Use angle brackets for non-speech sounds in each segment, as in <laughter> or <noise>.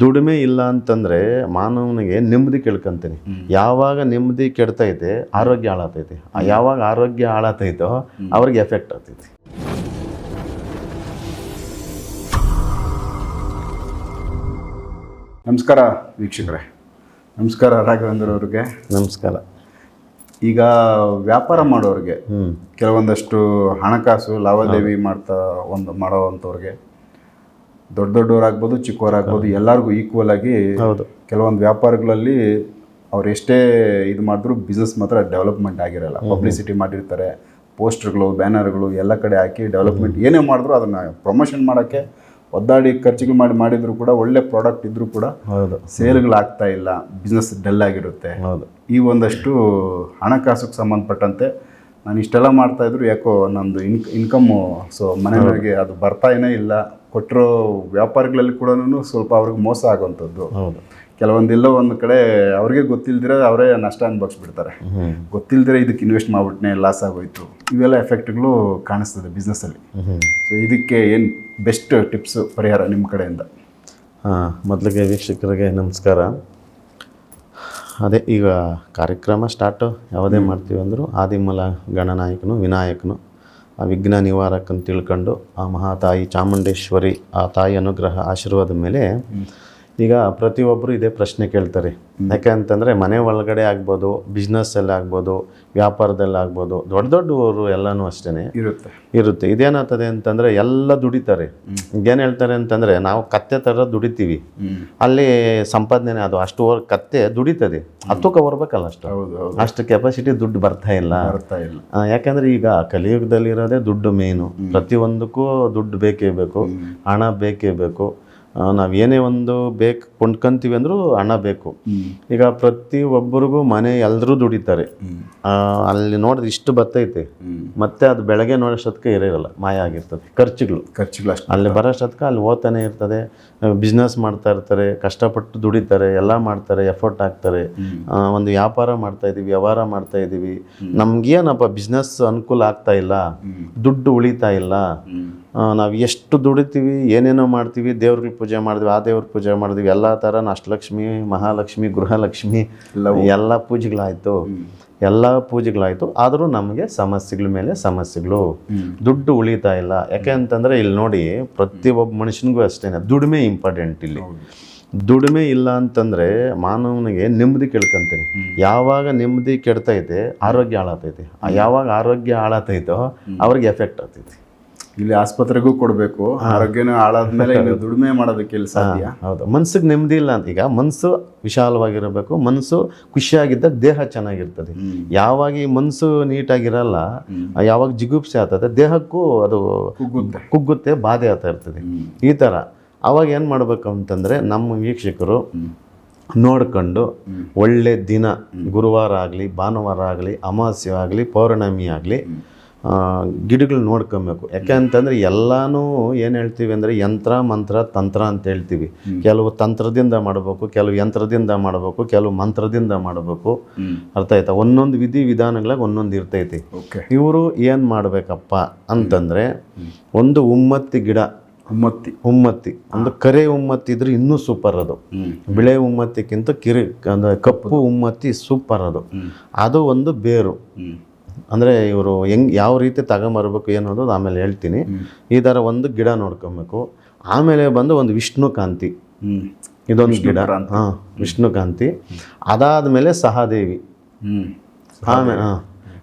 ದುಡಿಮೆ ಇಲ್ಲ ಅಂತಂದ್ರೆ ಮಾನವನಿಗೆ ನೆಮ್ಮದಿ ಕೇಳ್ಕೊಂತೀನಿ. ಯಾವಾಗ ನೆಮ್ಮದಿ ಕೆಡ್ತೈತೆ ಆರೋಗ್ಯ ಹಾಳಾತೈತೆ ಯಾವಾಗ ಆರೋಗ್ಯ ಹಾಳಾತೈತೋ ಅವ್ರಿಗೆ ಎಫೆಕ್ಟ್ ಆಗ್ತೈತಿ. ನಮಸ್ಕಾರ ವೀಕ್ಷಕರೇ. ನಮಸ್ಕಾರ ರಾಘವೇಂದ್ರ ಅವ್ರಿಗೆ. ನಮಸ್ಕಾರ. ಈಗ ವ್ಯಾಪಾರ ಮಾಡೋರಿಗೆ ಕೆಲವೊಂದಷ್ಟು ಹಣಕಾಸು ಲಾವಾದೇವಿ ಮಾಡ್ತಾ ಒಂದು ಮಾಡೋವಂಥವ್ರಿಗೆ ದೊಡ್ಡ ದೊಡ್ಡವರಾಗ್ಬೋದು ಚಿಕ್ಕವರಾಗ್ಬೋದು ಎಲ್ಲರಿಗೂ ಈಕ್ವಲ್ ಆಗಿ ಹೌದು. ಕೆಲವೊಂದು ವ್ಯಾಪಾರಗಳಲ್ಲಿ ಅವ್ರು ಎಷ್ಟೇ ಇದು ಮಾಡಿದ್ರು ಬಿಸ್ನೆಸ್ ಮಾತ್ರ ಡೆವಲಪ್ಮೆಂಟ್ ಆಗಿರಲ್ಲ. ಪಬ್ಲಿಸಿಟಿ ಮಾಡಿರ್ತಾರೆ ಪೋಸ್ಟರ್ಗಳು ಬ್ಯಾನರ್ಗಳು ಎಲ್ಲ ಕಡೆ ಹಾಕಿ ಡೆವಲಪ್ಮೆಂಟ್ ಏನೇ ಮಾಡಿದ್ರು ಅದನ್ನು ಪ್ರಮೋಷನ್ ಮಾಡೋಕ್ಕೆ ಒದ್ದಾಡಿ ಖರ್ಚಿಗೆ ಮಾಡಿ ಮಾಡಿದ್ರು ಕೂಡ ಒಳ್ಳೆ ಪ್ರಾಡಕ್ಟ್ ಇದ್ರೂ ಕೂಡ ಹೌದು. ಸೇಲ್ಗಳು ಆಗ್ತಾ ಇಲ್ಲ ಬಿಸ್ನೆಸ್ ಡಲ್ ಆಗಿರುತ್ತೆ. ಹೌದು. ಈ ಒಂದಷ್ಟು ಹಣಕಾಸಿಗೆ ಸಂಬಂಧಪಟ್ಟಂತೆ ನಾನು ಇಷ್ಟೆಲ್ಲ ಮಾಡ್ತಾ ಇದ್ರು ಯಾಕೋ ನಮ್ದು ಇನ್ಕ್ ಇನ್ಕಮ್ಮು ಸೊ ಮನೆಯವರಿಗೆ ಅದು ಬರ್ತಾ ಇಲ್ಲ. ಕೊಟ್ಟಿರೋ ವ್ಯಾಪಾರಗಳಲ್ಲಿ ಕೂಡ ಸ್ವಲ್ಪ ಅವ್ರಿಗೆ ಮೋಸ ಆಗುವಂಥದ್ದು. ಹೌದು. ಕೆಲವೊಂದೆಲ್ಲ ಒಂದು ಕಡೆ ಅವ್ರಿಗೆ ಗೊತ್ತಿಲ್ದಿರ ಅವರೇ ನಷ್ಟ ಅನ್ಭವಿಸ್ಬಿಡ್ತಾರೆ. ಗೊತ್ತಿಲ್ದಿರ ಇದಕ್ಕೆ ಇನ್ವೆಸ್ಟ್ ಮಾಡ್ಬಿಟ್ನೆ ಲಾಸ್ ಆಗೋಯ್ತು. ಇವೆಲ್ಲ ಎಫೆಕ್ಟ್ಗಳು ಕಾಣಿಸ್ತದೆ ಬಿಸ್ನೆಸ್ಸಲ್ಲಿ ಅಲ್ಲಿ. ಸೊ ಇದಕ್ಕೆ ಏನು ಬೆಸ್ಟ್ ಟಿಪ್ಸ್ ಪರಿಹಾರ ನಿಮ್ಮ ಕಡೆಯಿಂದ? ಹಾಂ ಮೊದಲಿಗೆ ವೀಕ್ಷಕರಿಗೆ ನಮಸ್ಕಾರ. ಅದೇ ಈಗ ಕಾರ್ಯಕ್ರಮ ಸ್ಟಾರ್ಟು ಯಾವುದೇ ಮಾಡ್ತೀವಿ ಅಂದರೂ ಆದಿಮಲ ಗಣನಾಯಕನು ವಿನಾಯಕನು. ಆ ವಿಘ್ನ ನಿವಾರಕ ಅಂತ ತಿಳ್ಕೊಂಡು ಆ ಮಹಾತಾಯಿ ಚಾಮುಂಡೇಶ್ವರಿ ಆ ತಾಯಿ ಅನುಗ್ರಹ ಆಶೀರ್ವಾದ ಮೇಲೆ ಈಗ ಪ್ರತಿಯೊಬ್ಬರು ಇದೇ ಪ್ರಶ್ನೆ ಕೇಳ್ತಾರೆ. ಯಾಕೆ ಅಂತಂದರೆ ಮನೆ ಒಳಗಡೆ ಆಗ್ಬೋದು ಬಿಸ್ನೆಸ್ಸಲ್ಲಿ ಆಗ್ಬೋದು ವ್ಯಾಪಾರದಲ್ಲಿ ಆಗ್ಬೋದು ದೊಡ್ಡ ದೊಡ್ಡವರು ಎಲ್ಲನೂ ಅಷ್ಟೇ ಇರುತ್ತೆ. ಇರುತ್ತೆ. ಇದೇನಾಗ್ತದೆ ಅಂತಂದರೆ ಎಲ್ಲ ದುಡಿತಾರೆ. ಏನು ಹೇಳ್ತಾರೆ ಅಂತಂದರೆ ನಾವು ಕತ್ತೆ ಥರ ದುಡಿತೀವಿ. ಅಲ್ಲಿ ಸಂಪಾದನೆ ಅದು ಅಷ್ಟು ವರ್ ಕತ್ತೆ ದುಡಿತದೆ. ಹತ್ತಕ್ಕೆ ಬರಬೇಕಲ್ಲ ಅಷ್ಟು. ಅಷ್ಟು ಕೆಪಾಸಿಟಿ ದುಡ್ಡು ಬರ್ತಾ ಇಲ್ಲ. ಬರ್ತಾ ಇಲ್ಲ. ಆ, ಯಾಕಂದ್ರೆ ಈಗ ಕಲಿಯುಗದಲ್ಲಿರೋದೇ ದುಡ್ಡು ಮೇನು ಪ್ರತಿಯೊಂದಕ್ಕೂ ದುಡ್ಡು ಬೇಕೇ ಬೇಕು. ಹಣ ಬೇಕೇ ಬೇಕು. ನಾವು ಏನೇ ಒಂದು ಬೇಕು ಕೊಂಡ್ಕೊಂತೀವಿ ಅಂದರೂ ಹಣ ಬೇಕು. ಈಗ ಪ್ರತಿ ಒಬ್ಬರಿಗೂ ಮನೆ ಎಲ್ಲರೂ ದುಡಿತಾರೆ. ಅಲ್ಲಿ ನೋಡಿದ್ರೆ ಇಷ್ಟು ಬತ್ತೈತೆ. ಮತ್ತೆ ಅದು ಬೆಳಗ್ಗೆ ನೋಡೋಷ್ಟೊತ್ತಿಗೆ ಇರೋಲ್ಲ ಮಾಯ ಆಗಿರ್ತದೆ ಖರ್ಚುಗಳು. ಖರ್ಚುಗಳು ಅಷ್ಟು. ಅಲ್ಲಿ ಬರೋಷ್ಟೊತ್ತಿಗೆ ಅಲ್ಲಿ ಓದ್ತಾನೆ ಇರ್ತದೆ ಬಿಸ್ನೆಸ್ ಮಾಡ್ತಾ ಇರ್ತಾರೆ ಕಷ್ಟಪಟ್ಟು ದುಡಿತಾರೆ ಎಲ್ಲ ಮಾಡ್ತಾರೆ ಎಫರ್ಟ್ ಹಾಕ್ತಾರೆ. ಒಂದು ವ್ಯಾಪಾರ ಮಾಡ್ತಾ ಇದ್ದೀವಿ ವ್ಯವಹಾರ ಮಾಡ್ತಾ ಇದ್ದೀವಿ ನಮ್ಗೇನಪ್ಪ ಬಿಸ್ನೆಸ್ ಅನುಕೂಲ ಆಗ್ತಾ ಇಲ್ಲ ದುಡ್ಡು ಉಳಿತಾ ಇಲ್ಲ. ನಾವು ಎಷ್ಟು ದುಡಿತೀವಿ ಏನೇನೋ ಮಾಡ್ತೀವಿ ದೇವ್ರಿಗೆ ಪೂಜೆ ಮಾಡಿದ್ವಿ ಆ ದೇವ್ರ ಪೂಜೆ ಮಾಡಿದ್ವಿ ಎಲ್ಲ ಥರ ಅಷ್ಟಲಕ್ಷ್ಮಿ ಮಹಾಲಕ್ಷ್ಮಿ ಗೃಹಲಕ್ಷ್ಮಿ ಎಲ್ಲ ಪೂಜೆಗಳಾಯಿತು. ಎಲ್ಲ ಪೂಜೆಗಳಾಯಿತು. ಆದರೂ ನಮಗೆ ಸಮಸ್ಯೆಗಳ ಮೇಲೆ ಸಮಸ್ಯೆಗಳು. ದುಡ್ಡು ಉಳಿತಾ ಇಲ್ಲ. ಯಾಕೆ ಅಂತಂದರೆ ಇಲ್ಲಿ ನೋಡಿ ಪ್ರತಿಯೊಬ್ಬ ಮನುಷ್ಯನಿಗೂ ಅಷ್ಟೇ ದುಡಿಮೆ ಇಂಪಾರ್ಟೆಂಟ್ ಇಲ್ಲಿ. ದುಡಿಮೆ ಇಲ್ಲ ಅಂತಂದರೆ ಮಾನವನಿಗೆ ನೆಮ್ಮದಿ ಕೇಳ್ಕೊಂತೀನಿ. ಯಾವಾಗ ನೆಮ್ಮದಿ ಕೆಡ್ತೈತೆ ಆರೋಗ್ಯ ಹಾಳಾತೈತೆ. ಯಾವಾಗ ಆರೋಗ್ಯ ಹಾಳಾತೈತೋ ಅವ್ರಿಗೆ ಎಫೆಕ್ಟ್ ಆಗ್ತೈತಿ. ಇಲ್ಲಿ ಆಸ್ಪತ್ರೆಗೂ ಕೊಡಬೇಕು. ಆರೋಗ್ಯನೂ ಹಾಳಾದ್ಮೇಲೆ ಇಲ್ಲಿ <laughs> ದುಡಿಮೆ ಮಾಡೋದಕ್ಕೆ ಇಲ್ಲಿ ಸಾಧ್ಯ. ಹೌದು. ಮನ್ಸಿಗೆ ನೆಮ್ಮದಿ ಇಲ್ಲ ಅಂತ ಈಗ. ಮನಸ್ಸು ವಿಶಾಲವಾಗಿರಬೇಕು. ಮನಸ್ಸು ಖುಷಿಯಾಗಿದ್ದಾಗ ದೇಹ ಚೆನ್ನಾಗಿರ್ತದೆ. ಯಾವಾಗ ಈ ಮನಸ್ಸು ನೀಟಾಗಿರಲ್ಲ ಯಾವಾಗ ಜಿಗುಪ್ಸೆ ಆಗ್ತದೆ ದೇಹಕ್ಕೂ ಅದು ಕುಗ್ಗುತ್ತೆ. ಕುಗ್ಗುತ್ತೆ ಬಾಧೆ ಆಗ್ತಾ ಇರ್ತದೆ. ಈ ಥರ ಅವಾಗ ಏನು ಮಾಡಬೇಕು ಅಂತಂದರೆ ನಮ್ಮ ವೀಕ್ಷಕರು ನೋಡ್ಕೊಂಡು ಒಳ್ಳೆ ದಿನ ಗುರುವಾರ ಆಗಲಿ ಭಾನುವಾರ ಆಗಲಿ ಅಮಾವಾಸ್ಯೆ ಆಗಲಿ ಪೌರ್ಣಮಿ ಆಗಲಿ ಗಿಡಗಳು ನೋಡ್ಕೊಬೇಕು. ಯಾಕೆ ಅಂತಂದರೆ ಎಲ್ಲನೂ ಏನು ಹೇಳ್ತೀವಿ ಅಂದರೆ ಯಂತ್ರ ಮಂತ್ರ ತಂತ್ರ ಅಂತ ಹೇಳ್ತೀವಿ. ಕೆಲವು ತಂತ್ರದಿಂದ ಮಾಡಬೇಕು ಕೆಲವು ಯಂತ್ರದಿಂದ ಮಾಡಬೇಕು ಕೆಲವು ಮಂತ್ರದಿಂದ ಮಾಡಬೇಕು. ಅರ್ಥ ಆಯ್ತಾ? ಒಂದೊಂದು ವಿಧಿ ವಿಧಾನಗಳಾಗ ಒಂದೊಂದು ಇರ್ತೈತಿ. ಇವರು ಏನು ಮಾಡಬೇಕಪ್ಪ ಅಂತಂದರೆ ಒಂದು ಉಮ್ಮತ್ತಿ ಗಿಡ. ಉಮ್ಮತ್ತಿ. ಉಮ್ಮತ್ತಿ. ಒಂದು ಕರೆ ಉಮ್ಮತ್ತಿ ಇದ್ರೆ ಇನ್ನೂ ಸೂಪರ್ ಅದು. ಬಿಳೆ ಉಮ್ಮತ್ತಿಕ್ಕಿಂತ ಕಿರಿ ಅಂದ್ರೆ ಕಪ್ಪು ಉಮ್ಮತ್ತಿ ಸೂಪರ್ ಅದು. ಅದು ಒಂದು ಬೇರು. ಅಂದರೆ ಇವರು ಹೆಂಗ್ ಯಾವ ರೀತಿ ತಗೊಂಬರ್ಬೇಕು ಏನು ಅನ್ನೋದು ಆಮೇಲೆ ಹೇಳ್ತೀನಿ. ಈ ಥರ ಒಂದು ಗಿಡ ನೋಡ್ಕೊಬೇಕು. ಆಮೇಲೆ ಬಂದು ಒಂದು ವಿಷ್ಣುಕಾಂತಿ ಇದೊಂದು ಗಿಡ. ಹಾಂ ವಿಷ್ಣುಕಾಂತಿ ಅದಾದಮೇಲೆ ಸಹದೇವಿ. ಹ್ಮ್. ಆಮೇಲೆ ಹಾಂ.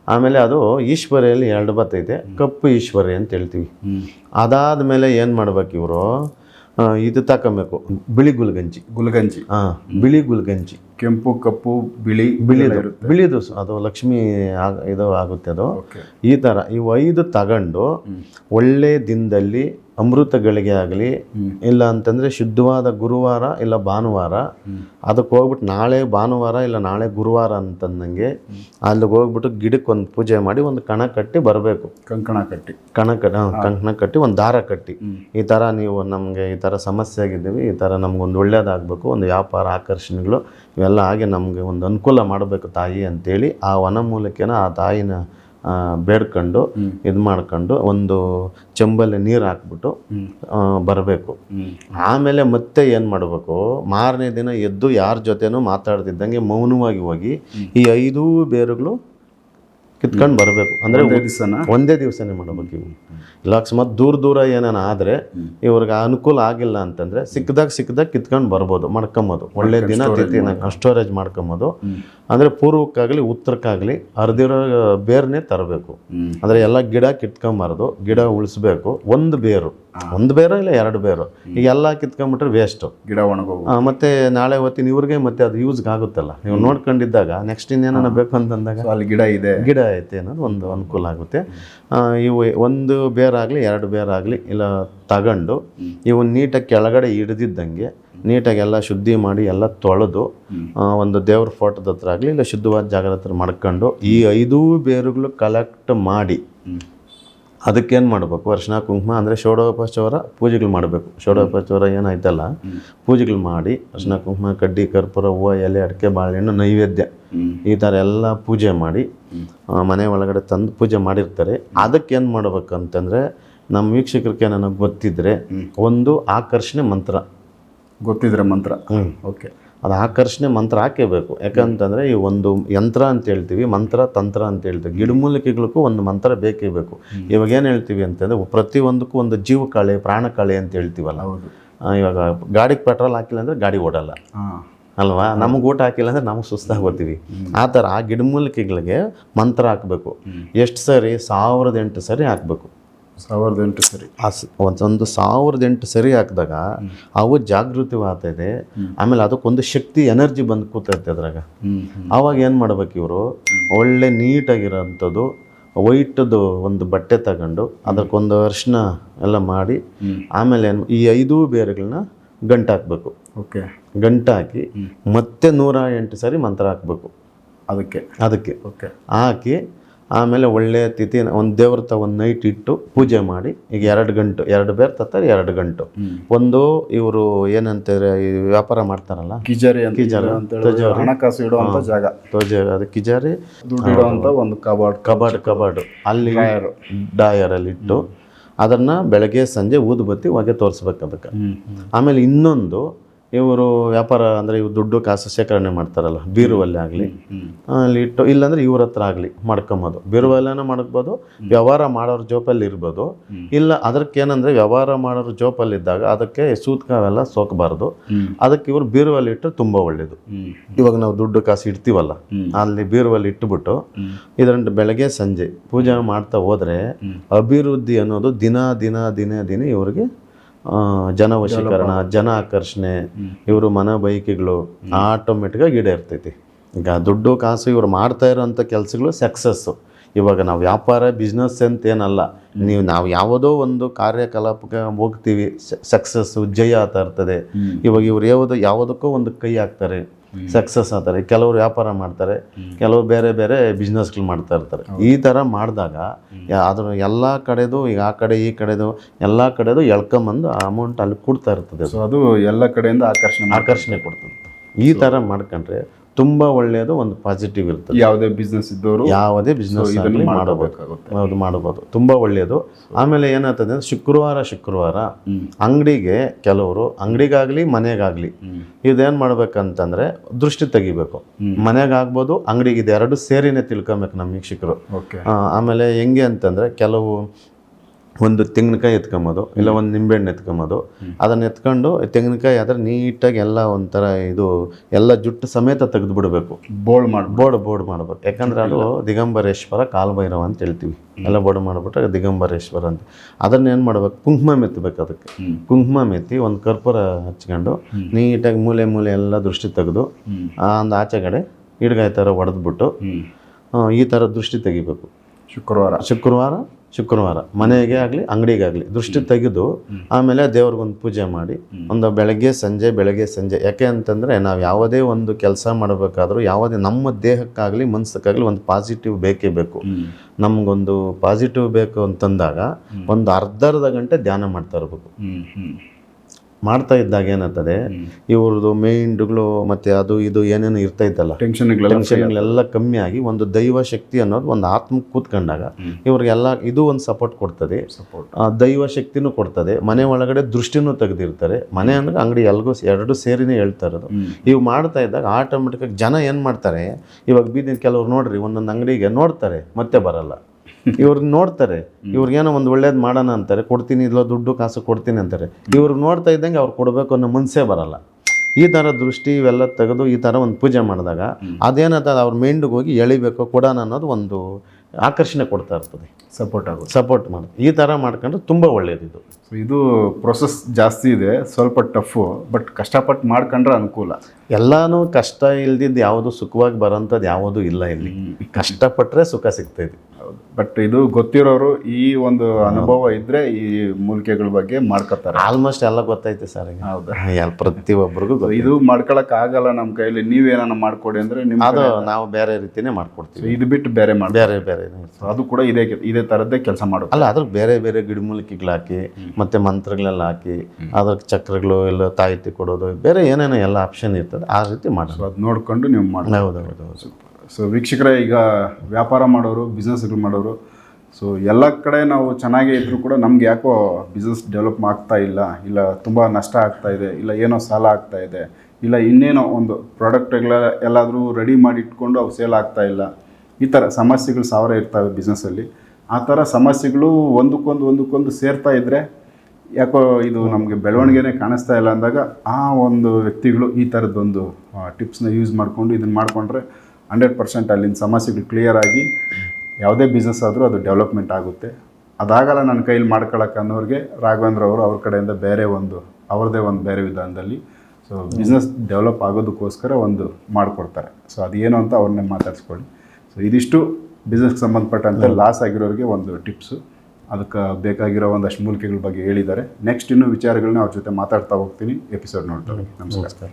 ಆಮೇಲೆ ಅದು ಈಶ್ವರಿಯಲ್ಲಿ ಎರಡು ಬತ್ತೈತೆ ಕಪ್ಪು ಈಶ್ವರಿ ಅಂತ ಹೇಳ್ತೀವಿ. ಅದಾದ ಮೇಲೆ ಏನು ಮಾಡ್ಬೇಕು ಇವರು ಇದು ತಗೊಬೇಕು ಬಿಳಿ ಗುಲ್ಗಂಜಿ. ಗುಲ್ಗಂಜಿ. ಹಾ ಬಿಳಿ ಗುಲ್ಗಂಜಿ. ಕೆಂಪು ಕಪ್ಪು ಬಿಳಿ ಬಿಳಿದು ಬಿಳಿದು ಸ- ಅದು ಲಕ್ಷ್ಮಿ ಆಗ- ಇದು ಆಗುತ್ತೆ ಅದು. ಈ ಥರ ಇವು ಐದು ತಗೊಂಡು ಒಳ್ಳೆ ದಿನದಲ್ಲಿ ಅಮೃತಗಳಿಗೆ ಆಗಲಿ ಇಲ್ಲ ಅಂತಂದರೆ ಶುದ್ಧವಾದ ಗುರುವಾರ ಇಲ್ಲ ಭಾನುವಾರ ಅದಕ್ಕೆ ಹೋಗ್ಬಿಟ್ಟು ನಾಳೆ ಭಾನುವಾರ ಇಲ್ಲ ನಾಳೆ ಗುರುವಾರ ಅಂತಂದಂಗೆ ಅಲ್ಲಿಗೆ ಹೋಗ್ಬಿಟ್ಟು ಗಿಡಕ್ಕೆ ಒಂದು ಪೂಜೆ ಮಾಡಿ ಒಂದು ಕಣ ಕಟ್ಟಿ ಬರಬೇಕು. ಕಂಕಣ ಕಟ್ಟಿ. ಕಣ ಕಟ್ಟಿ ಕಂಕಣ ಕಟ್ಟಿ ಒಂದು ದಾರ ಕಟ್ಟಿ. ಈ ಥರ ನೀವು ನಮಗೆ ಈ ಥರ ಸಮಸ್ಯೆ ಆಗಿದ್ದೀವಿ ಈ ಥರ ನಮ್ಗೊಂದು ಒಳ್ಳೇದಾಗಬೇಕು ಒಂದು ವ್ಯಾಪಾರ ಆಕರ್ಷಣೆಗಳು ಇವೆಲ್ಲ ಆಗಿ ನಮಗೆ ಒಂದು ಅನುಕೂಲ ಮಾಡಬೇಕು ತಾಯಿ ಅಂತೇಳಿ ಆ ವನಮೂಲಿಕೆನ ಆ ತಾಯಿನ ಬೇಡ್ಕೊಂಡು ಇದು ಮಾಡ್ಕೊಂಡು ಒಂದು ಚಂಬಲ್ಲಿ ನೀರು ಹಾಕ್ಬಿಟ್ಟು ಬರಬೇಕು. ಆಮೇಲೆ ಮತ್ತೆ ಏನು ಮಾಡಬೇಕು? ಮಾರನೇ ದಿನ ಎದ್ದು ಯಾರ ಜೊತೆನೂ ಮಾತಾಡ್ತಿದ್ದಂಗೆ ಮೌನವಾಗಿ ಹೋಗಿ ಈ ಐದೂ ಬೇರುಗಳು ಕಿತ್ಕೊಂಡು ಬರಬೇಕು. ಅಂದರೆ ಒಂದೇ ದಿವಸನ? ಮಾಡಬೇಕು ಇವು ಇಲ್ಲ ಅಕಸ್ಮಾತ್ ದೂರ ದೂರ ಏನಾನ ಆದರೆ ಇವ್ರಿಗೆ ಅನುಕೂಲ ಆಗಿಲ್ಲ ಅಂತಂದ್ರೆ ಸಿಕ್ಕದಾಗ ಸಿಕ್ಕದಾಗ ಕಿತ್ಕೊಂಡು ಬರ್ಬೋದು ಮಾಡ್ಕೊಂಬೋದು. ಒಳ್ಳೆ ದಿನ ತಿಥಿನ ಸ್ಟೋರೇಜ್ ಮಾಡ್ಕೊಂಬೋದು. ಅಂದರೆ ಪೂರ್ವಕ್ಕಾಗಲಿ ಉತ್ತರಕ್ಕಾಗಲಿ ಹರಿದಿರೋ ಬೇರ್ನೇ ತರಬೇಕು. ಅಂದರೆ ಎಲ್ಲ ಗಿಡ ಕಿತ್ಕೊಂಬಾರ್ದು ಗಿಡ ಉಳಿಸ್ಬೇಕು ಒಂದು ಬೇರು. ಒಂದು ಬೇರೋ ಇಲ್ಲ ಎರಡು ಬೇರು. ಈಗ ಎಲ್ಲ ಕಿತ್ಕೊಂಡ್ಬಿಟ್ರೆ ವೇಸ್ಟು ಗಿಡ ಒಣಗೋ ಮತ್ತೆ ನಾಳೆ ಹೊತ್ತಿನ ಇವ್ರಿಗೆ ಮತ್ತೆ ಅದು ಯೂಸ್ಗೆ ಆಗುತ್ತಲ್ಲ. ನೀವು ನೋಡ್ಕೊಂಡಿದ್ದಾಗ ನೆಕ್ಸ್ಟ್ ಇನ್ನೇನೋ ಬೇಕು ಅಂತಂದಾಗ ಅಲ್ಲಿ ಗಿಡ ಇದೆ. ಗಿಡ ಐತೆ ಅನ್ನೋದು ಒಂದು ಅನುಕೂಲ ಆಗುತ್ತೆ. ಇವು ಒಂದು ಬೇರಾಗಲಿ ಎರಡು ಬೇರಾಗಲಿ ಇಲ್ಲ ತಗೊಂಡು ಇವು ನೀಟಾಗಿ ಕೆಳಗಡೆ ಹಿಡಿದಿದ್ದಂಗೆ ನೀಟಾಗಿ ಎಲ್ಲ ಶುದ್ಧಿ ಮಾಡಿ ಎಲ್ಲ ತೊಳೆದು ಒಂದು ದೇವ್ರ ಫೋಟೋದ ಹತ್ರ ಆಗಲಿ ಇಲ್ಲ ಶುದ್ಧವಾದ ಜಾಗದ ಹತ್ರ ಮಾಡ್ಕೊಂಡು ಈ ಐದೂ ಬೇರುಗಳು ಕಲೆಕ್ಟ್ ಮಾಡಿ. ಅದಕ್ಕೇನು ಮಾಡಬೇಕು? ಅರ್ಶಿನ ಕುಂಕುಮ ಅಂದರೆ ಷೋಡೋಪಚಾರ ಪೂಜೆಗಳು ಮಾಡಬೇಕು. ಷೋಡೋಪಚಾರ ಏನಾಯ್ತಲ್ಲ? ಪೂಜೆಗಳು ಮಾಡಿ ಅರ್ಶಿನ ಕುಂಕುಮ ಕಡ್ಡಿ ಕರ್ಪೂರ ಹೂವು ಎಲೆ ಅಡಿಕೆ ಬಾಳೆಹಣ್ಣು ನೈವೇದ್ಯ ಈ ಥರ ಎಲ್ಲ ಪೂಜೆ ಮಾಡಿ ಮನೆ ಒಳಗಡೆ ತಂದು ಪೂಜೆ ಮಾಡಿರ್ತಾರೆ. ಅದಕ್ಕೇನು ಮಾಡ್ಬೇಕಂತಂದರೆ ನಮ್ಮ ವೀಕ್ಷಕರಿಗೆ ನನಗೆ ಗೊತ್ತಿದ್ದರೆ ಒಂದು ಆಕರ್ಷಣೆ ಮಂತ್ರ. ಗೊತ್ತಿದ್ರೆ ಮಂತ್ರ. ಓಕೆ. ಅದು ಆಕರ್ಷಣೆ ಮಂತ್ರ ಹಾಕೇಬೇಕು. ಯಾಕಂತಂದರೆ ಈ ಒಂದು ಯಂತ್ರ ಅಂತ ಹೇಳ್ತೀವಿ ಮಂತ್ರ ತಂತ್ರ ಅಂತ ಹೇಳ್ತೀವಿ. ಗಿಡಮೂಲಿಕೆಗಳಿಗೂ ಒಂದು ಮಂತ್ರ ಬೇಕೇ ಬೇಕು. ಇವಾಗ ಏನು ಹೇಳ್ತೀವಿ ಅಂತಂದರೆ ಪ್ರತಿಯೊಂದಕ್ಕೂ ಒಂದು ಜೀವಕಾಳೆ ಪ್ರಾಣಕಾಳೆ ಅಂತ ಹೇಳ್ತೀವಲ್ಲ. ಇವಾಗ ಗಾಡಿಗೆ ಪೆಟ್ರೋಲ್ ಹಾಕಿಲ್ಲ ಅಂದರೆ ಗಾಡಿ ಓಡಲ್ಲ. ಅಲ್ವಾ? ನಮಗೆ ಊಟ ಹಾಕಿಲ್ಲ ಅಂದರೆ ನಮಗೆ ಸುಸ್ತಾಗಿ ಹೋಗ್ತೀವಿ ಆ ಥರ ಆ ಗಿಡಮೂಲಿಕೆಗಳಿಗೆ ಮಂತ್ರ ಹಾಕಬೇಕು. ಎಷ್ಟು ಸರಿ? ಸಾವಿರದ ಎಂಟು ಸರಿ ಹಾಕಬೇಕು. ಸಾವಿರದ ಎಂಟು ಸರಿ ಒಂದು ಸಾವಿರದ ಎಂಟು ಸರಿ ಹಾಕಿದಾಗ ಅವು ಜಾಗೃತಿವಾಗ್ತದೆ ಆಮೇಲೆ ಅದಕ್ಕೊಂದು ಶಕ್ತಿ ಎನರ್ಜಿ ಬಂದು ಕೂತೈತೆ ಅದ್ರಾಗ. ಅವಾಗ ಆವಾಗ ಏನು ಮಾಡ್ಬೇಕು ಇವರು? ಒಳ್ಳೆ ನೀಟಾಗಿರೋಂಥದ್ದು ವೈಟದು ಒಂದು ಬಟ್ಟೆ ತಗೊಂಡು ಅದಕ್ಕೊಂದು ಅರ್ಶಿನ ಎಲ್ಲ ಮಾಡಿ ಆಮೇಲೆ ಏನು ಈ ಐದು ಬೇರೆಗಳನ್ನ ಗಂಟು ಹಾಕಬೇಕು. ಓಕೆ. ಗಂಟು ಹಾಕಿ ಮತ್ತೆ ನೂರ ಎಂಟು ಸರಿ ಮಂತ್ರ ಹಾಕಬೇಕು. ಅದಕ್ಕೆ. ಅದಕ್ಕೆ. ಓಕೆ. ಹಾಕಿ ಆಮೇಲೆ ಒಳ್ಳೆಯ ತಿಥಿ ಒಂದು ದೇವ್ರ ತ ಒಂದು ನೈಟ್ ಇಟ್ಟು ಪೂಜೆ ಮಾಡಿ ಈಗ ಎರಡು ಗಂಟು ಎರಡು ಬೇರ್ ತತ್ತಾರೆ ಎರಡು ಗಂಟು. ಒಂದು ಇವರು ಏನಂತಾರೆ ಈ ವ್ಯಾಪಾರ ಮಾಡ್ತಾರಲ್ಲ? ಕಿಜಾರಿ ಅಂತ ಕಿಜಾರಿ, ಹಣಕಾಸು ಇಡುವಂತ ಜಾಗ. ತೋಜೆ ಅದು ಕಿಜಾರಿ. ದುಡ್ಡು ಇಡುವಂತ ಒಂದು ಕಬಾಡ್. ಕಬಾಡ್ ಕಬಾಡು. ಅಲ್ಲಿ ಡಾಯರಲ್ಲಿ ಇಟ್ಟು ಅದನ್ನು ಬೆಳಗ್ಗೆ ಸಂಜೆ ಊದುಬತ್ತಿ ಹೊಗೆ ತೋರಿಸ್ಬೇಕು ಅದಕ್ಕೆ. ಆಮೇಲೆ ಇನ್ನೊಂದು ಇವರು ವ್ಯಾಪಾರ ಅಂದರೆ ಇವ್ರು ದುಡ್ಡು ಕಾಸು ಶೇಖರಣೆ ಮಾಡ್ತಾರಲ್ಲ ಬೀರುವಲ್ಲಿ ಆಗಲಿ. ಅಲ್ಲಿ ಇಟ್ಟು ಇಲ್ಲಾಂದ್ರೆ ಇವ್ರ ಹತ್ರ ಆಗಲಿ ಮಾಡ್ಕೊಬೋದು. ಬೀರುವಲ್ಲೇನ ಮಾಡ್ಬೋದು ವ್ಯವಹಾರ ಮಾಡೋರ ಜೋಪಲ್ಲಿ ಇರ್ಬೋದು. ಇಲ್ಲ ಅದಕ್ಕೆ ಏನಂದರೆ ವ್ಯವಹಾರ ಮಾಡೋರ ಜೋಪಲ್ಲಿದ್ದಾಗ ಅದಕ್ಕೆ ಸೂತ್ಕ ಅವೆಲ್ಲ ಸೋಕಬಾರ್ದು ಅದಕ್ಕೆ ಇವರು ಬೀರುವಲ್ಲಿ ಇಟ್ಟು ತುಂಬ ಒಳ್ಳೆಯದು ಇವಾಗ ನಾವು ದುಡ್ಡು ಕಾಸು ಇಡ್ತೀವಲ್ಲ ಅಲ್ಲಿ ಬೀರುವಲ್ಲಿ ಇಟ್ಟುಬಿಟ್ಟು ಇದರಿಂದ ಬೆಳಗ್ಗೆ ಸಂಜೆ ಪೂಜೆ ಮಾಡ್ತಾ ಹೋದರೆ ಅಭಿವೃದ್ಧಿ ಅನ್ನೋದು ದಿನ ದಿನ ದಿನ ದಿನ ಇವರಿಗೆ ಜನ ವಶೀಕರಣ ಜನ ಆಕರ್ಷಣೆ ಇವರು ಮನ ಬೈಕಿಗಳು ಆಟೋಮೆಟಿಕ್ಕಾಗಿ ಈಡೇರ್ತೈತಿ. ಈಗ ದುಡ್ಡು ಕಾಸು ಇವ್ರು ಮಾಡ್ತಾ ಇರೋಂಥ ಕೆಲಸಗಳು ಸಕ್ಸಸ್ಸು ಇವಾಗ ನಾವು ವ್ಯಾಪಾರ ಬಿಸ್ನೆಸ್ ಅಂತ ಏನಲ್ಲ. ನೀವು ನಾವು ಯಾವುದೋ ಒಂದು ಕಾರ್ಯಕಲಾಪಕ್ಕೆ ಹೋಗ್ತೀವಿ ಸಕ್ಸಸ್ಸು ಜಯ ಆತ ಇರ್ತದೆ ಇವಾಗ ಇವ್ರು ಯಾವುದೋ ಯಾವುದಕ್ಕೋ ಒಂದು ಕೈ ಹಾಕ್ತಾರೆ. ಸಕ್ಸಸ್ ಆಗ್ತಾರೆ. ಕೆಲವರು ವ್ಯಾಪಾರ ಮಾಡ್ತಾರೆ ಕೆಲವರು ಬೇರೆ ಬೇರೆ ಬಿಸ್ನೆಸ್ಗಳು ಮಾಡ್ತಾ ಇರ್ತಾರೆ. ಈ ಥರ ಮಾಡಿದಾಗ ಅದ್ರ ಎಲ್ಲ ಕಡೆದು ಈಗ ಆ ಕಡೆ ಈ ಕಡೆದು ಎಲ್ಲ ಕಡೆದು ಎಳ್ಕೊಂಬಂದು ಅಮೌಂಟ್ ಅಲ್ಲಿ ಕೊಡ್ತಾ ಇರ್ತದೆ ಸೊ ಅದು ಎಲ್ಲ ಕಡೆಯಿಂದ ಆಕರ್ಷಣೆ ಆಕರ್ಷಣೆ ಕೊಡ್ತದೆ. ಈ ಥರ ಮಾಡ್ಕೊಂಡ್ರೆ ತುಂಬ ಒಳ್ಳೆಯದು ಒಂದು ಪಾಸಿಟಿವ್ ಇರುತ್ತೆ ಯಾವುದೇ ಬಿಸ್ನೆಸ್ ಇದ್ದವರು ಯಾವುದೇ ಬಿಸ್ನೆಸ್ ಇದನ್ನು ಮಾಡಬೇಕಾಗುತ್ತೆ ಹೌದು ಮಾಡಬಹುದು ತುಂಬಾ ಒಳ್ಳೆಯದು. ಆಮೇಲೆ ಏನಾಗ್ತದೆ ಅಂದ್ರೆ ಶುಕ್ರವಾರ ಶುಕ್ರವಾರ ಅಂಗಡಿಗೆ ಕೆಲವರು ಅಂಗಡಿಗಾಗ್ಲಿ ಮನೆಗಾಗ್ಲಿ ಇದೇನ್ ಮಾಡ್ಬೇಕಂತಂದ್ರೆ ದೃಷ್ಟಿ ತೆಗಿಬೇಕು. ಮನೆಗಾಗ್ಬೋದು ಅಂಗಡಿಗೆ ಇದೆರಡು ಸೇರಿನೇ ತಿಳ್ಕೊಬೇಕು ನಮ್ಮ ವೀಕ್ಷಕರು. ಓಕೆ. ಆಮೇಲೆ ಹೆಂಗೆ ಅಂತಂದ್ರೆ ಕೆಲವು ಒಂದು ತೆಂಗಿನಕಾಯಿ ಎತ್ಕೊಂಬೋದು ಇಲ್ಲ ಒಂದು ನಿಂಬೆಹಣ್ಣು ಎತ್ಕೊಂಬೋದು. ಅದನ್ನು ಎತ್ಕೊಂಡು ತೆಂಗಿನಕಾಯಿ ಆದರೆ ನೀಟಾಗಿ ಎಲ್ಲ ಒಂಥರ ಇದು ಎಲ್ಲ ಜುಟ್ಟು ಸಮೇತ ತೆಗೆದು ಬಿಡಬೇಕು. ಬೋರ್ಡ್ ಮಾಡಿ ಬೋರ್ಡ್ ಬೋರ್ಡ್ ಮಾಡ್ಬೇಕು ಯಾಕಂದ್ರೆ ಅದು ದಿಗಂಬರೇಶ್ವರ ಕಾಲ್ಭೈರವ ಅಂತ ಹೇಳ್ತೀವಿ. ಎಲ್ಲ ಬೋರ್ಡ್ ಮಾಡಿಬಿಟ್ರೆ ದಿಗಂಬರೇಶ್ವರ ಅಂತ. ಅದನ್ನ ಏನು ಮಾಡ್ಬೇಕು? ಕುಂಕುಮ ಮೆತ್ತಬೇಕು ಅದಕ್ಕೆ. ಕುಂಕುಮ ಮೆತ್ತಿ ಒಂದು ಕರ್ಪೂರ ಹಚ್ಕೊಂಡು ನೀಟಾಗಿ ಮೂಲೆ ಮೂಲೆ ಎಲ್ಲ ದೃಷ್ಟಿ ತೆಗೆದು ಆ ಒಂದು ಆಚೆ ಕಡೆ ಹಿಡ್ಗಾಯಿ ಥರ ಹೊಡೆದ್ಬಿಟ್ಟು ಈ ಥರ ದೃಷ್ಟಿ ತೆಗಿಬೇಕು. ಶುಕ್ರವಾರ. ಶುಕ್ರವಾರ ಶುಕ್ರವಾರ ಮನೆಗೆ ಆಗಲಿ ಅಂಗಡಿಗಾಗಲಿ ದೃಷ್ಟಿ ತೆಗೆದು ಆಮೇಲೆ ದೇವ್ರಿಗೊಂದು ಪೂಜೆ ಮಾಡಿ ಒಂದು ಬೆಳಗ್ಗೆ ಸಂಜೆ ಬೆಳಗ್ಗೆ ಸಂಜೆ ಯಾಕೆ ಅಂತಂದರೆ ನಾವು ಯಾವುದೇ ಒಂದು ಕೆಲಸ ಮಾಡಬೇಕಾದ್ರೂ ಯಾವುದೇ ನಮ್ಮ ದೇಹಕ್ಕಾಗಲಿ ಮನಸ್ಸಕ್ಕಾಗಲಿ ಒಂದು ಪಾಸಿಟಿವ್ ಬೇಕೇ ಬೇಕು. ನಮಗೊಂದು ಪಾಸಿಟಿವ್ ಬೇಕು ಅಂತಂದಾಗ ಒಂದು ಅರ್ಧ ಅರ್ಧ ಗಂಟೆ ಧ್ಯಾನ ಮಾಡ್ತಾ ಇರಬೇಕು. ಮಾಡ್ತಾ ಇದ್ದಾಗ ಏನಾಗ್ತದೆ ಇವ್ರದ್ದು ಮೈಂಡ್ಗಳು ಮತ್ತು ಅದು ಇದು ಏನೇನು ಇರ್ತೈತಲ್ಲ ಟೆನ್ಷನ್ಗಳೆಲ್ಲ ಟೆನ್ಷನ್ಗಳೆಲ್ಲ ಕಮ್ಮಿ ಆಗಿ ಒಂದು ದೈವ ಶಕ್ತಿ ಅನ್ನೋದು ಒಂದು ಆತ್ಮ ಕೂತ್ಕೊಂಡಾಗ ಇವ್ರಿಗೆಲ್ಲ ಇದು ಒಂದು ಸಪೋರ್ಟ್ ಕೊಡ್ತದೆ. ದೈವ ಶಕ್ತಿನೂ ಕೊಡ್ತದೆ. ಮನೆ ಒಳಗಡೆ ದೃಷ್ಟಿನೂ ತೆಗೆದಿರ್ತಾರೆ. ಮನೆ ಅಂದ್ರೆ ಅಂಗಡಿ ಎಲ್ಗೂ ಎರಡು ಸೇರಿನೇ ಹೇಳ್ತಾ ಇರೋದು. ಇವು ಮಾಡ್ತಾ ಇದ್ದಾಗ ಆಟೋಮೆಟಿಕ್ ಜನ ಏನು ಮಾಡ್ತಾರೆ ಇವಾಗ ಬೀದಿನ ಕೆಲವ್ರು ನೋಡ್ರಿ ಒಂದೊಂದು ಅಂಗಡಿಗೆ ನೋಡ್ತಾರೆ ಮತ್ತೆ ಬರಲ್ಲ. ಇವ್ರು ನೋಡ್ತಾರೆ ಇವ್ರಿಗೇನೋ ಒಂದು ಒಳ್ಳೇದು ಮಾಡೋಣ ಅಂತಾರೆ ಕೊಡ್ತೀನಿ ಇಲ್ಲ ದುಡ್ಡು ಕಾಸು ಕೊಡ್ತೀನಿ ಅಂತಾರೆ. ಇವ್ರು ನೋಡ್ತಾ ಇದ್ದಂಗೆ ಅವ್ರು ಕೊಡಬೇಕು ಅನ್ನೋ ಮನಸ್ಸೇ ಬರಲ್ಲ. ಈ ಥರ ದೃಷ್ಟಿ ಇವೆಲ್ಲ ತೆಗೆದು ಈ ಥರ ಒಂದು ಪೂಜೆ ಮಾಡಿದಾಗ ಅದೇನದ ಅವ್ರ ಮೈಂಡ್ಗೆ ಹೋಗಿ ಎಳಿಬೇಕು ಕೊಡೋಣ ಅನ್ನೋದು ಒಂದು ಆಕರ್ಷಣೆ ಕೊಡ್ತಾ ಇರ್ತದೆ. ಸಪೋರ್ಟ್ ಆಗುತ್ತೆ. ಸಪೋರ್ಟ್ ಮಾಡೋದು ಈ ಥರ ಮಾಡ್ಕೊಂಡ್ರೆ ತುಂಬ ಒಳ್ಳೇದಿದು. ಸೊ ಇದು ಪ್ರೊಸೆಸ್ ಜಾಸ್ತಿ ಇದೆ ಸ್ವಲ್ಪ ಟಫು ಬಟ್ ಕಷ್ಟಪಟ್ಟು ಮಾಡ್ಕೊಂಡ್ರೆ ಅನುಕೂಲ. ಎಲ್ಲಾನು ಕಷ್ಟ ಇಲ್ದಿದ್ದು ಯಾವುದು ಸುಖವಾಗಿ ಬರೋಂಥದ್ದು ಯಾವುದೂ ಇಲ್ಲ ಇಲ್ಲಿ. ಕಷ್ಟಪಟ್ಟರೆ ಸುಖ ಸಿಗ್ತೈತಿ ಹೌದು. ಬಟ್ ಇದು ಗೊತ್ತಿರೋರು ಈ ಒಂದು ಅನುಭವ ಇದ್ರೆ ಈ ಮೂಲಿಕೆಗಳ ಬಗ್ಗೆ ಮಾಡ್ಕೊತಾರೆ. ಆಲ್ಮೋಸ್ಟ್ ಎಲ್ಲ ಗೊತ್ತೈತೆ ಸರ್ ಈಗ. ಹೌದಾ. <laughs> ಎಲ್ಲ ಪ್ರತಿಯೊಬ್ಬರಿಗೂ ಇದು ಮಾಡ್ಕೊಳಕ್ ಆಗಲ್ಲ ನಮ್ಮ ಕೈಯಲ್ಲಿ ನೀವೇನ ಮಾಡ್ಕೊಡಿ ಅಂದ್ರೆ ನಿಮ್ ಅದು ನಾವು ಬೇರೆ ರೀತಿನೇ ಮಾಡ್ಕೊಡ್ತೀವಿ. ಇದು ಬಿಟ್ಟು ಬೇರೆ ಮಾಡಿ ಬೇರೆ ಬೇರೆ. ಅದು ಕೂಡ ಇದೇ ಇದೇ ತರದ್ದೇ ಕೆಲಸ ಮಾಡೋದು. ಅಲ್ಲ ಅದ್ರ ಬೇರೆ ಬೇರೆ ಗಿಡಮೂಲಿಕೆಗಳು ಹಾಕಿ ಮತ್ತೆ ಮಂತ್ರಗಳೆಲ್ಲ ಹಾಕಿ ಅದಕ್ಕೆ ಚಕ್ರಗಳು ಎಲ್ಲ ತಾಯಿತಿ ಕೊಡೋದು ಬೇರೆ ಏನೇನೋ ಎಲ್ಲ ಆಪ್ಷನ್ ಇರ್ತದೆ ಆ ರೀತಿ ಮಾಡೋದು. ಅದು ನೋಡ್ಕೊಂಡು ನೀವು ಮಾಡಿ ಹೌದು ಹೌದು ಹೌದು. ಸೊ ವೀಕ್ಷಕರೇ ಈಗ ವ್ಯಾಪಾರ ಮಾಡೋರು ಬಿಸ್ನೆಸ್ಗಳು ಮಾಡೋರು ಸೊ ಎಲ್ಲ ಕಡೆ ನಾವು ಚೆನ್ನಾಗೇ ಇದ್ದರೂ ಕೂಡ ನಮ್ಗೆ ಯಾಕೋ ಬಿಸ್ನೆಸ್ ಡೆವಲಪ್ ಆಗ್ತಾ ಇಲ್ಲ ಇಲ್ಲ ತುಂಬ ನಷ್ಟ ಆಗ್ತಾ ಇದೆ ಇಲ್ಲ ಏನೋ ಸಾಲ ಆಗ್ತಾ ಇದೆ ಇಲ್ಲ ಇನ್ನೇನೋ ಒಂದು ಪ್ರಾಡಕ್ಟ್ಗಳ ಎಲ್ಲಾದರೂ ರೆಡಿ ಮಾಡಿ ಇಟ್ಕೊಂಡು ಅವು ಸೇಲ್ ಆಗ್ತಾ ಇಲ್ಲ. ಈ ಥರ ಸಮಸ್ಯೆಗಳು ಸಾವಿರ ಇರ್ತವೆ ಬಿಸ್ನೆಸ್ಸಲ್ಲಿ ಆ ಥರ ಸಮಸ್ಯೆಗಳು ಒಂದಕ್ಕೊಂದು ಒಂದಕ್ಕೊಂದು ಸೇರ್ತಾ ಇದ್ದರೆ ಯಾಕೋ ಇದು ನಮಗೆ ಬೆಳವಣಿಗೆನೇ ಕಾಣಿಸ್ತಾ ಇಲ್ಲ ಅಂದಾಗ ಆ ಒಂದು ವ್ಯಕ್ತಿಗಳು ಈ ಥರದ್ದೊಂದು ಟಿಪ್ಸ್ನ ಯೂಸ್ ಮಾಡಿಕೊಂಡು ಇದನ್ನು ಮಾಡಿಕೊಂಡ್ರೆ ಹಂಡ್ರೆಡ್ ಪರ್ಸೆಂಟ್ ಅಲ್ಲಿನ ಸಮಸ್ಯೆಗಳು ಕ್ಲಿಯರ್ ಆಗಿ ಯಾವುದೇ ಬಿಸ್ನೆಸ್ ಆದರೂ ಅದು ಡೆವಲಪ್ಮೆಂಟ್ ಆಗುತ್ತೆ. ಅದಾಗಲ್ಲ ನನ್ನ ಕೈಲಿ ಮಾಡ್ಕೊಳಕ್ಕೆ ಅನ್ನೋರಿಗೆ ರಾಘವೇಂದ್ರ ಅವರು ಅವ್ರ ಕಡೆಯಿಂದ ಬೇರೆ ಒಂದು ಅವ್ರದ್ದೇ ಒಂದು ಬೇರೆ ವಿಧಾನದಲ್ಲಿ. ಸೊ ಬಿಸ್ನೆಸ್ ಡೆವಲಪ್ ಆಗೋದಕ್ಕೋಸ್ಕರ ಒಂದು ಮಾಡಿಕೊಡ್ತಾರೆ. ಸೊ ಅದೇನು ಅಂತ ಅವ್ರನ್ನೇ ಮಾತಾಡಿಸ್ಕೊಳ್ಳಿ. ಸೊ ಇದಿಷ್ಟು ಬಿಸ್ನೆಸ್ಗೆ ಸಂಬಂಧಪಟ್ಟಂತೆ ಲಾಸ್ ಆಗಿರೋರಿಗೆ ಒಂದು ಟಿಪ್ಸು ಅದಕ್ಕೆ ಬೇಕಾಗಿರೋ ಒಂದಷ್ಟು ಮೂಲಿಕೆಗಳ ಬಗ್ಗೆ ಹೇಳಿದ್ದಾರೆ. ನೆಕ್ಸ್ಟ್ ಇನ್ನೂ ವಿಚಾರಗಳನ್ನ ಅವ್ರ ಜೊತೆ ಮಾತಾಡ್ತಾ ಹೋಗ್ತೀನಿ. ಎಪಿಸೋಡ್ ನೋಡ್ತಾರೆ ನಮಸ್ಕಾರ.